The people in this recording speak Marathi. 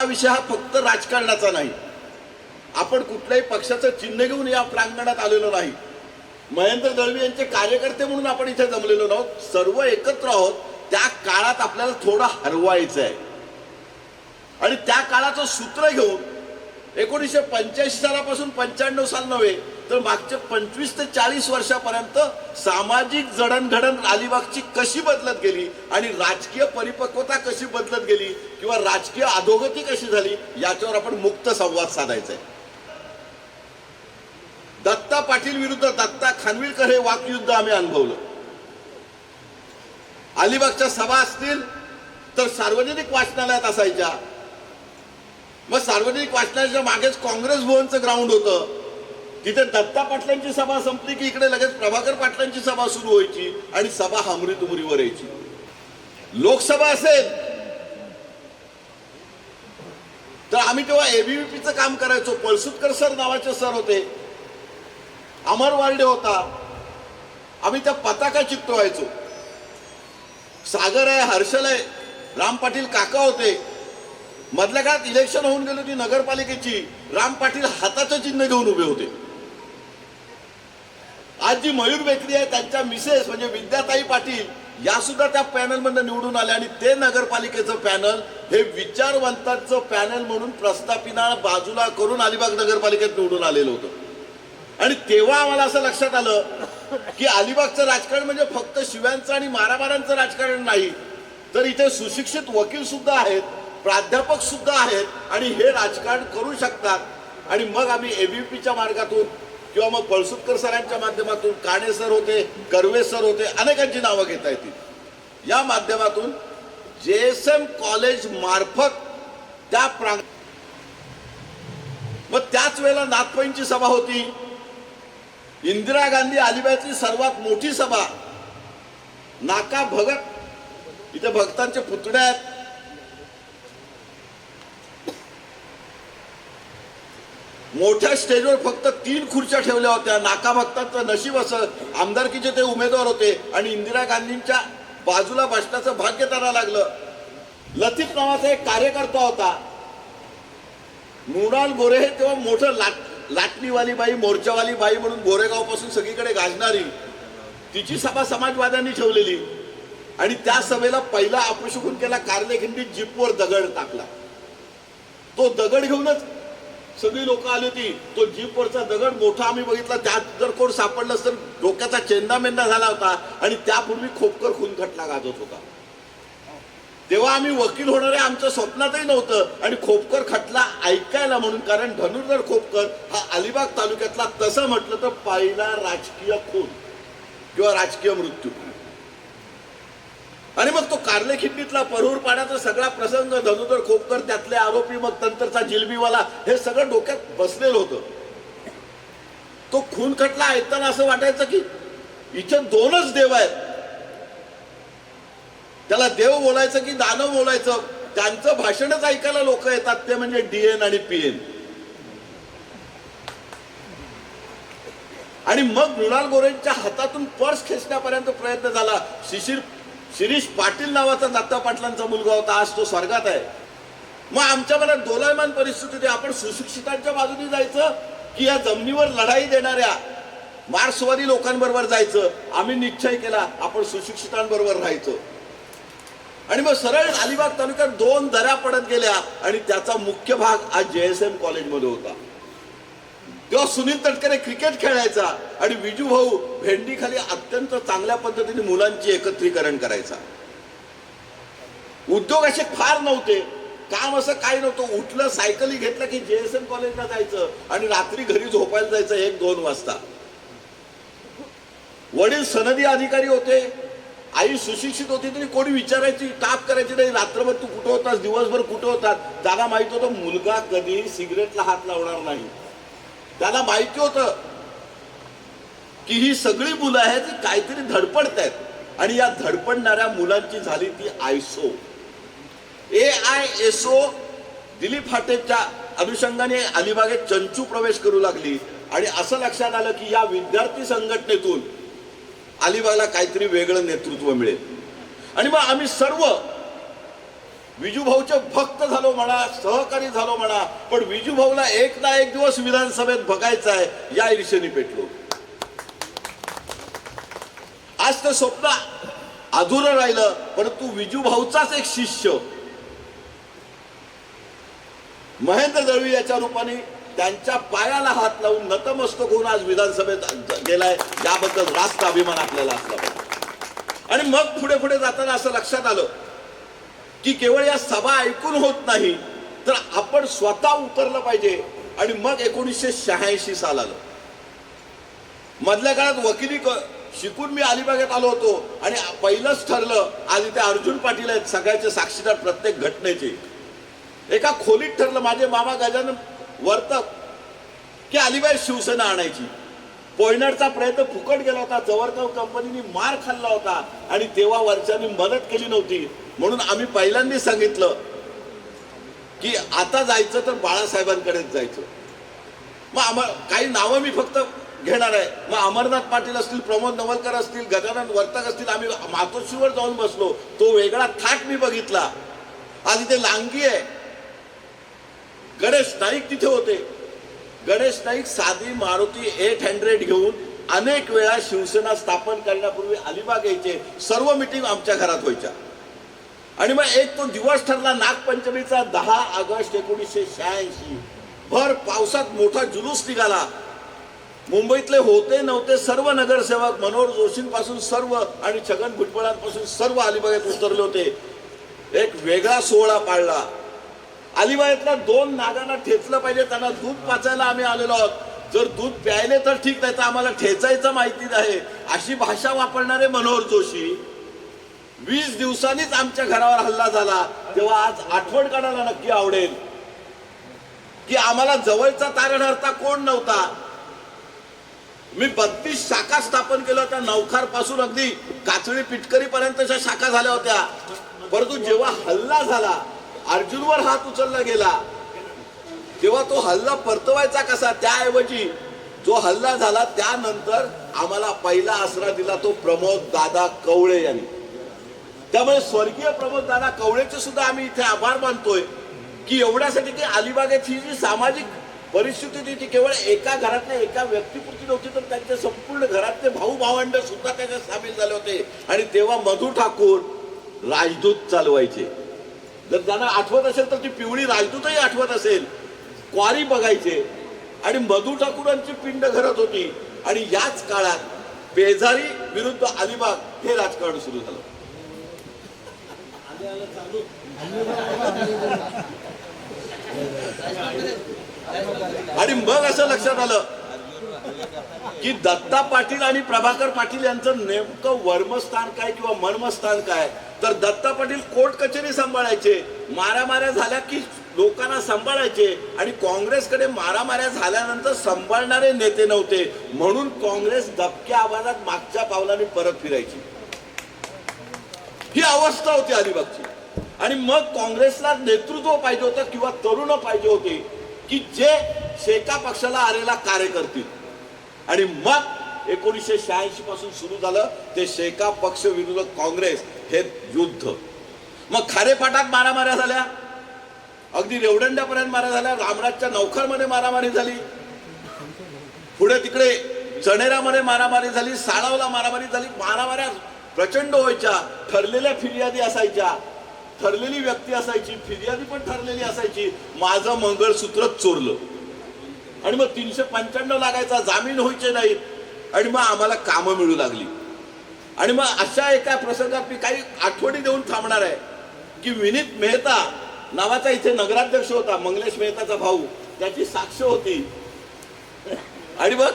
हा विषय हा फक्त राजकारणाचा नाही. आपण कुठल्याही पक्षाचं चिन्ह घेऊन या प्रांगणात आलेलो नाही. महेंद्र दळवी यांचे कार्यकर्ते म्हणून आपण इथे जमलेलो नाहोत सर्व एकत्र आहोत. त्या काळात आपल्याला थोडं हरवायचं आहे आणि त्या काळाचं सूत्र घेऊन एकोणीसशे पंच्याऐंशी सालापासून पंच्याण्णव साल नव्हे तर मागचे पंचवीस ते चाळीस वर्षापर्यंत सामाजिक जडणघडण अलिबागची कशी बदलत गेली आणि राजकीय परिपक्वता कशी बदलत गेली किंवा राजकीय अधोगती कशी झाली याच्यावर आपण मुक्त संवाद साधायचा आहे. दत्ता पाटील विरुद्ध दत्ता खानविलकर हे वाकयुद्ध आम्ही अनुभवलं. अलिबागच्या सभा असतील तर सार्वजनिक वाचनालयात असायच्या. मग सार्वजनिक वाचनालयाच्या मागेच काँग्रेस भवनचं ग्राउंड होतं. तिथे दत्ता पाटलांची सभा संपली की इकडे लगेच प्रभाकर पाटलांची सभा सुरू व्हायची आणि सभा हमरी तुमरीवर यायची. लोकसभा असेल तर आम्ही तेव्हा एबीव्हीपीचं काम करायचो. पळसुटकर सर नावाचे सर होते. अमर वार्डे होता. आम्ही त्या पताका चिकटवायचो सागर आहे हर्षल आहे राम पाटील काका होते. मधल्या काळात इलेक्शन होऊन गेली होती नगरपालिकेची. राम पाटील हाताचं चिन्ह घेऊन उभे होते. आज जी मयूर बेकरी आहे त्यांच्या मिसेस म्हणजे विद्याताई पाटील या सुद्धा त्या पॅनलमधनं निवडून आल्या आणि ते नगरपालिकेचं पॅनल हे विचारवंतांचं पॅनल म्हणून प्रस्थापिना बाजूला करून अलिबाग नगरपालिकेत निवडून आलेलं होतं. आणि तेव्हा आम्हाला असं लक्षात आलं की अलिबागचं राजकारण म्हणजे फक्त शिव्यांचं आणि मारामारांचं राजकारण नाही तर इथे सुशिक्षित वकील सुद्धा आहेत प्राध्यापक सुद्धा आहेत आणि हे राजकारण करू शकतात. आणि मग आम्ही एबीपीच्या मार्गातून किंवा मग पळसुटकर सरांच्या माध्यमातून काणे सर होते कर्वे सर होते अनेकांची नावं घेता येतील. या माध्यमातून जे एस एम कॉलेज मार्फत त्या प्रांग मग त्याच वेळेला नाथपैंची सभा होती. इंदिरा गांधी अलिबागची सर्वात मोठी सभा. नाका भगत इथे भक्तांचे पुतळे आहेत. मोठ्या स्टेजवर फक्त तीन खुर्च्या ठेवल्या होत्या. नाका भक्तांचं नशीब असं. आमदारकीचे ते उमेदवार होते. आणि इंदिरा गांधींच्या बाजूला बसण्याचं भाग्य त्यांना लागलं. लतीफ नावाचा एक कार्यकर्ता होता. मृणाल गोरे हे तेव्हा मोठं लाट लाटणीवाली बाई मोर्चावाली बाई म्हणून गोरेगावपासून सगळीकडे गाजणारी. तिची सभा समाजवाद्यांनी ठेवलेली. आणि त्या सभेला पहिला अपशुकून केला कारले जीपवर दगड टाकला. तो दगड घेऊनच सगळी लोक आली होती. तो जीपवरचा दगड मोठा आम्ही बघितला. त्यात जर कोण सापडलं तर डोक्याचा चेंदा मेंदा झाला होता. आणि त्यापूर्वी खोपकर खून खटला गाजत होता. तेव्हा आम्ही वकील होणारे आमचं स्वप्नातही नव्हतं. आणि खोपकर खटला ऐकायला म्हणून कारण धनुर्धर खोपकर हा अलिबाग तालुक्यातला तसं म्हटलं तर पहिला राजकीय खून किंवा राजकीय मृत्यू. आणि मग तो कारले खिंडीतला परूर पाण्याचा सगळा प्रसंग धनुधर खोपकर त्यातले आरोपी मग तंत्रचा जिलबीवाला हे सगळं डोक्यात बसलेलं होतं. तो खून खटला ऐकताना असं वाटायचं की इथे दोनच देव आहेत. त्याला देव बोलायचं की दानव बोलायचं. त्यांचं भाषणच ऐकायला लोक येतात ते म्हणजे डीएन आणि पीएन आणि मग मृणाल गोरेंच्या हातातून पर्स खेचण्यापर्यंत प्रयत्न झाला. शिशिर शिरीष पाटील नावाचा दत्ता पाटलांचा मुलगा होता. आज तो स्वर्गात आहे. मग आमच्या मनात दोलायमान परिस्थिती आपण सुशिक्षितांच्या बाजूने जायचं की या जमिनीवर लढाई देणाऱ्या मार्क्सवादी लोकांबरोबर जायचं. आम्ही निश्चय केला आपण सुशिक्षितांबरोबर राहायचो. आणि मग सरळ अलिबाग तालुक्यात दोन दऱ्या पडत गेल्या आणि त्याचा मुख्य भाग आज जे एस एम कॉलेजमध्ये होता. तेव्हा सुनील तटकरे क्रिकेट खेळायचा आणि विजू भाऊ भेंडीखाली अत्यंत चांगल्या पद्धतीने मुलांची एकत्रीकरण करायचा. उद्योग असे फार नव्हते. काम असं काही नव्हतं. उठलं सायकली घेतलं की जेएसएम कॉलेजला जायचं आणि रात्री घरी झोपायला जायचं एक दोन वाजता. वडील सनदी अधिकारी होते. आई सुशिक्षित होती तरी कोणी विचारायची ताप करायची नाही. रात्रभर तू कुठं होतास? दिवसभर कुठं होतात? दादा माहीत होतं. मुलगा कधी सिगरेटला हात लावणार नाही. त्याला माहिती होतं की ही सगळी मुलं आहेत ती काहीतरी धडपडत आहेत आणि या धडपडणाऱ्या मुलांची झाली ती ISO. A I S O Dilip फाटेच्या अनुषंगाने अलिबागे चंचू प्रवेश करू लागली. आणि असं लक्षात आलं की या विद्यार्थी संघटनेतून अलिबागला काहीतरी वेगळं नेतृत्व मिळेल. आणि मग आम्ही सर्व विजूभाऊचे भक्त झालो म्हणा सहकारी झालो म्हणा पण विजूभाऊला एक ना एक दिवस विधानसभेत बघायचं आहे या ईर्षेने पेटलो. आज ते स्वप्न अधुरं राहिलं परंतु विजूभाऊचाच एक शिष्य. महेंद्र दळवी याच्या रूपाने त्यांच्या पायाला हात लावून नतमस्तक होऊन आज विधानसभेत गेलाय याबद्दल रास्त अभिमान आपल्याला असला पाहिजे. आणि मग पुढे पुढे जाताना असं लक्षात आलं की केवळ या सभा ऐकून होत नाही तर आपण स्वतः उतरलं पाहिजे. आणि मग एकोणीसशे शहाऐंशी साल आलं मधल्या काळात वकिली क- शिकून मी अलिबागेत आलो होतो. आणि पहिलंच ठरलं आज इथे अर्जुन पाटील आहेत सगळ्याचे साक्षीदार प्रत्येक घटनेचे. एका खोलीत ठरलं माझे मामा गजानन वर्तक की अलिबाग शिवसेना आणायची. पोयनाडचा प्रयत्न फुकट गेला होता जवळगाव कंपनीने मार खाल्ला होता. आणि तेव्हा वरच्यांनी मदत केली नव्हती. म्हणून आम्ही पहिल्यांदा सांगितलं की आता जायचं तर बाळासाहेबांकडेच जायचं. मग आम्हा काही नावं मी फक्त घेणार आहे. मग अमरनाथ पाटील असतील प्रमोद नवलकर असतील गजानन वर्तक असतील आम्ही मातोश्रीवर जाऊन बसलो. तो वेगळा थाट मी बघितला. आज इथे लांगी आहे. गणेश नाईक तिथे होते. गणेश नाईक साधी मारुती एट हंड्रेड घेऊन अनेक वेळा शिवसेना स्थापन करण्यापूर्वी अलिबाग यायचे. सर्व मिटिंग आमच्या घरात व्हायच्या. आणि मग एक तो दिवस ठरला नागपंचमीचा दहा ऑगस्ट एकोणीसशे शहाऐंशी. भर पावसात मोठा जुलूस निघाला. मुंबईतले होते नव्हते सर्व नगरसेवक मनोहर जोशींपासून सर्व आणि छगन भुजबळांपासून सर्व अलिबागेत उतरले होते. एक वेगळा सोहळा पाळला. अलिबागेतल्या दोन नागांना ठेचलं पाहिजे त्यांना दूध पाचायला आम्ही आलेलो आहोत. जर दूध प्यायले तर ठीक नाही तर आम्हाला ठेचायचं माहिती आहे अशी भाषा वापरणारे मनोहर जोशी वीस दिवसांनीच आमच्या घरावर हल्ला झाला. तेव्हा आज आठवण काढायला नक्की आवडेल. की आम्हाला जवळचा तारणहर्ता कोण नव्हता? मी बत्तीस शाखा स्थापन केल्या होत्या नौखारपासून अगदी काचळी पिटकरी पर्यंतच्या शाखा झाल्या होत्या. परंतु जेव्हा हल्ला झाला अर्जुनवर हात उचलला गेला तेव्हा तो हल्ला परतवायचा कसा? त्याऐवजी जो हल्ला झाला त्यानंतर आम्हाला पहिला आसरा दिला तो प्रमोद दादा कवळे यांनी. त्यामुळे स्वर्गीय प्रमोद दादा कवळेचे सुद्धा आम्ही इथे आभार मानतोय की एवढ्यासाठी की अलिबागेत ही जी सामाजिक परिस्थिती होती ती केवळ एका घरातल्या एका व्यक्तीपुरती नव्हती तर त्यांचे संपूर्ण घरातले भाऊ भावंड सुद्धा त्याच्यात सामील झाले होते. आणि तेव्हा मधू ठाकूर राजदूत चालवायचे. जर त्यांना आठवत असेल तर ती पिवळी राजदूतही आठवत असेल. क्वारी बघायचे. आणि मधू ठाकूरांची पिंड घरात होती. आणि याच काळात बेजारी विरुद्ध अलिबाग हे राजकारण सुरू झालं. आणि मग असं लक्षात आलं की दत्ता पाटील आणि प्रभाकर पाटील यांचं नेमकं वर्मस्थान काय किंवा मर्मस्थान काय? तर दत्ता पाटील कोर्ट कचेरी सांभाळायचे मारामाऱ्या झाल्या की लोकांना सांभाळायचे आणि काँग्रेसकडे मारामाऱ्या झाल्यानंतर सांभाळणारे नेते नव्हते. म्हणून काँग्रेस दबक्या आवाजात मागच्या पावलाने परत फिरायची. ही अवस्था होती अलिबागची. आणि मग काँग्रेसला नेतृत्व पाहिजे होतं किंवा तरुण पाहिजे होते की जे शेका पक्षाला आलेला कार्य करतील आणि मग एकोणीसशे शहाऐंशी पासून सुरू झालं ते शेका पक्ष विरुद्ध काँग्रेस हे युद्ध. मग खारेपाटात मारामाऱ्या झाल्या. अगदी रेवडंड्यापर्यंत मारा झाल्या. रामराजच्या नौखरमध्ये मारामारी झाली. पुढे तिकडे चणेरामध्ये मारामारी झाली. साळावला मारामारी झाली. मारामाऱ्या प्रचंड व्हायच्या. ठरलेल्या फिर्यादी असायच्या. ठरलेली व्यक्ती असायची. फिर्यादी पण ठरलेली असायची. माझं मंगळसूत्रच चोरलं. आणि मग तीनशे पंच्याण्णव लागायचा. जामीन व्हायचे नाहीत. आणि मग आम्हाला कामं मिळू लागली. आणि मग अशा एका प्रसंगात मी काही आठवणी देऊन थांबणार आहे. की विनीत मेहता नावाचा इथे नगराध्यक्ष होता. मंगलेश मेहताचा भाऊ. त्याची साक्ष होती. आणि मग